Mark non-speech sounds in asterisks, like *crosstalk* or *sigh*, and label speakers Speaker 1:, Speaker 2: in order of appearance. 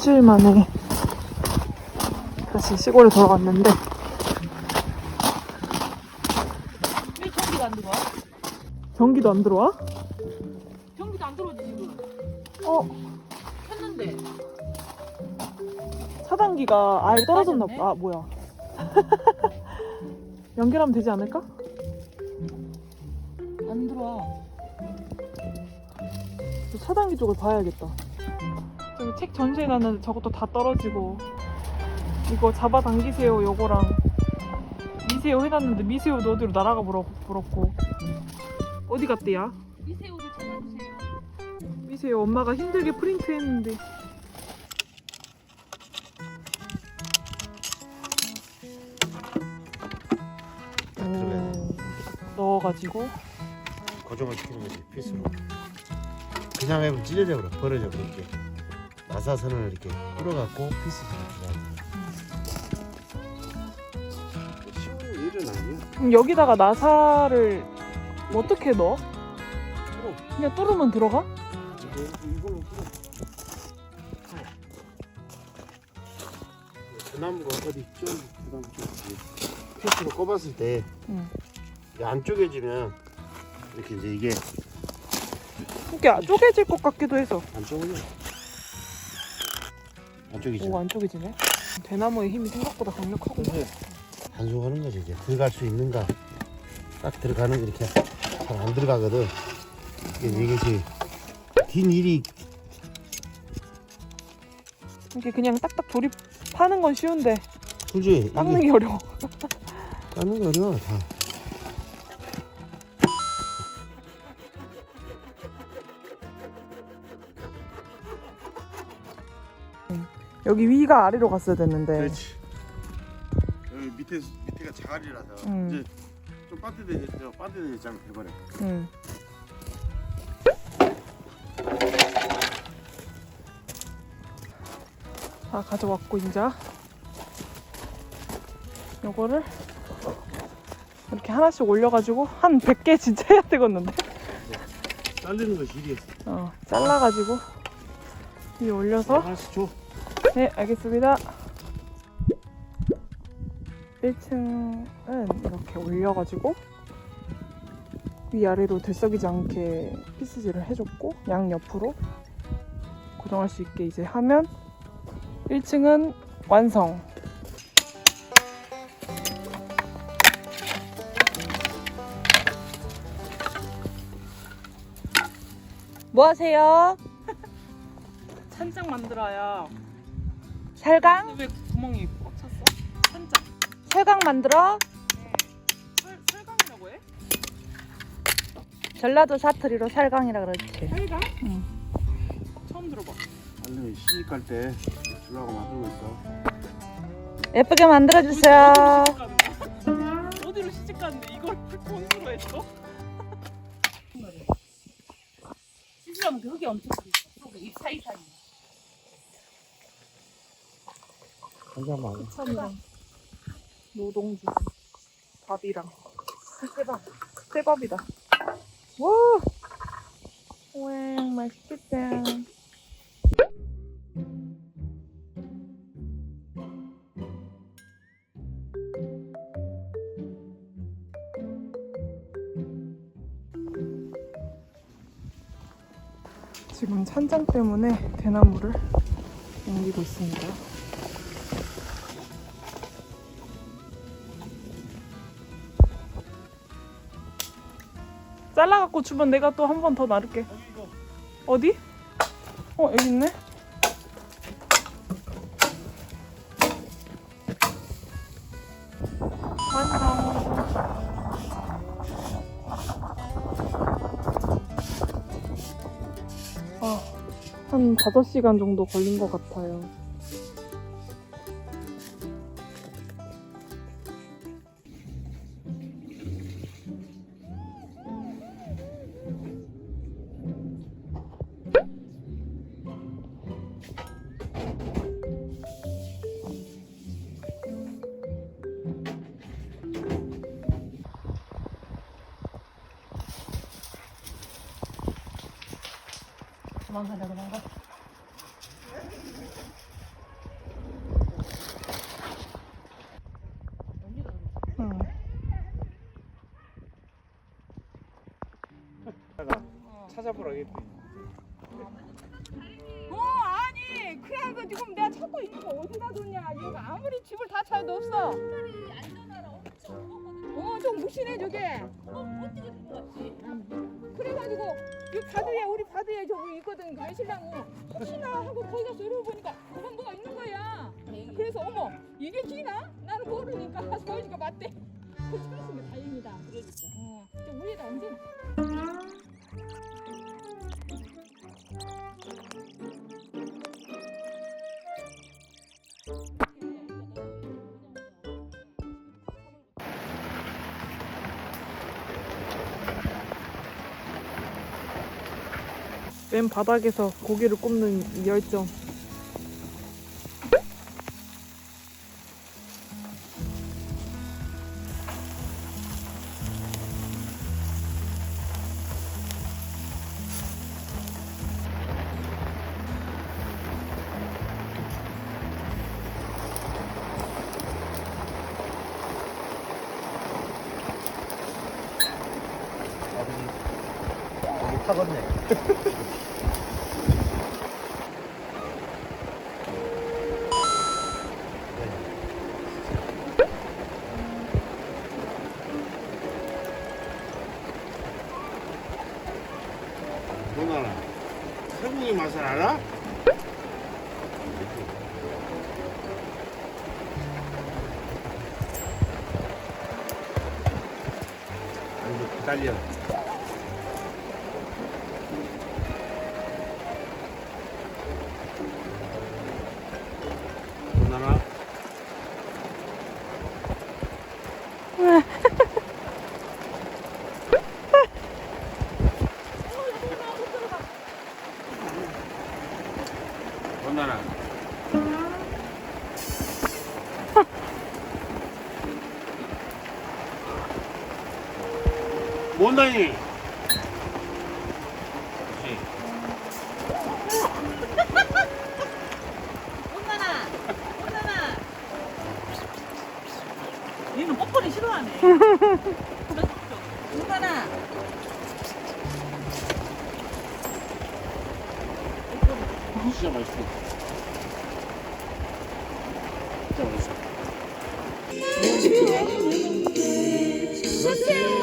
Speaker 1: 일주일 만에 다시 시골에 돌아왔는데
Speaker 2: 왜 전기가 안 들어와?
Speaker 1: 전기도 안 들어와?
Speaker 2: 전기도 안 들어오지 지금.
Speaker 1: 어
Speaker 2: 켰는데.
Speaker 1: 차단기가 아예 떨어졌나
Speaker 2: 빠졌네?
Speaker 1: 보다. 아 뭐야? *laughs* 연결하면 되지 않을까?
Speaker 2: 안 들어와.
Speaker 1: 저 차단기 쪽을 봐야겠다. 저기 책 전시회 났는데 저것도 다 떨어지고. 이거 잡아당기세요 요거랑. 미세요 해놨는데 미세요도 어디로 날아가 버렸고. 어디 갔대야?
Speaker 2: 미세우를 찾아주세요.
Speaker 1: 미세요 엄마가 힘들게 프린트했는데. 넣어가지고.
Speaker 3: 고정을 시키는 거지 피스로. 그냥 하면 찢어져 버려 벌어져 버려 이렇게 나사선을 이렇게 끌어갖고 피스로 들어가 쉬운 일은 아니야
Speaker 1: 그럼 여기다가 나사를 어떻게 넣어?
Speaker 3: 뚫어.
Speaker 1: 그냥 뚫으면 들어가?
Speaker 3: 대나무가 어디 좀 대나무 좀 피스로 꼽았을 때
Speaker 1: 응.
Speaker 3: 이게 안 쪼개지면 이렇게 이제 이게
Speaker 1: 이게 쪼개질 것 같기도 해서
Speaker 3: 안 쪼개져 안 쪼개져
Speaker 1: 오안 쪼개지네? 대나무의 힘이 생각보다 강력하구나.
Speaker 3: 단속하는 거지 이제. 들어갈 수 있는가? 딱 들어가는 게 이렇게 잘 안 들어가거든. 이게 이것이 긴 일이
Speaker 1: 이게 그냥 딱딱 조립하는 건 쉬운데
Speaker 3: 굳이
Speaker 1: 닦는 게 어려워.
Speaker 3: 깎는 게 어려워 다
Speaker 1: 여기 위가 아래로 갔어야 됐는데.
Speaker 3: 그렇지. 여기 밑에 밑에가 자갈이라서.
Speaker 1: 음.
Speaker 3: 이제 좀 빠뜨려 빠뜨려지면 돼버려
Speaker 1: 응. 다 가져왔고 이제 요거를 이렇게 하나씩 올려가지고 한 100개 진짜 해야 되겠는데?
Speaker 3: 잘리는 것이 일이었어.
Speaker 1: 어, 잘라가지고 위에 올려서
Speaker 3: 하나씩 줘
Speaker 1: 네 알겠습니다. 1층은 이렇게 올려가지고 위아래로 들썩이지 않게 피스질을 해줬고 양옆으로 고정할 수 있게 이제 하면 1층은 완성.
Speaker 2: 뭐 하세요?
Speaker 1: 찬장 만들어요
Speaker 2: 살강?
Speaker 1: 왜 구멍이 꽉 찼어? 찬장
Speaker 2: 살강 만들어?
Speaker 1: 설, 설강이라고 해?
Speaker 2: 전라도 사투리로 살강이라 그러지.
Speaker 1: 설강?
Speaker 2: 응.
Speaker 1: 처음 들어봐
Speaker 3: 빨리 시집 갈 때 주려고 만들고 있어
Speaker 2: 예쁘게 만들어 주세요.
Speaker 1: 어디로 시집 가는데 이걸 돈으로 했어?
Speaker 2: 시즈하면 그 흙이 엄청 크고 이 사이사이.
Speaker 3: 한 잔만
Speaker 1: 참이랑 노동주 밥이랑.
Speaker 2: 대박.
Speaker 1: 새밥이다. 와 와, 맛있겠다. 지금 찬장 때문에 대나무를 옮기고 있습니다. 잘라갖고 주면 내가 또 한 번 더 나를게. 어디? 어 여기 있네. 아, 한 5시간 정도 걸린 것 같아요.
Speaker 2: 도망가자 도망가
Speaker 4: 찾아보라 했더니
Speaker 2: 어 아니 그래 이거 지금 내가 찾고 있는 거 어디다 뒀냐? 이거 아무리 집을 다 찾아도 없어. 어좀 어, 무신해 저게. 그래가지고 이 가두야 우리 바드에 저기 있거든 그 외실나무 혹시나 하고 거기 가서 열어보니까 그런 뭐가 있는 거야. 그래서 어머 이게 기나? 나는 모르니까. 서울이가 *laughs* 맞대. 그 찾았으면 다행이다. 어, 저 위에다 얹어
Speaker 1: 맨 바닥에서 고기를 굽는 이 열정.
Speaker 3: 타겠네. 누나는 태국이 맛을 알아? 아니 기다려.
Speaker 2: 얘는 뽀뽀를 싫어하네. 온나나.
Speaker 3: 진짜 맛있어.
Speaker 2: Yay!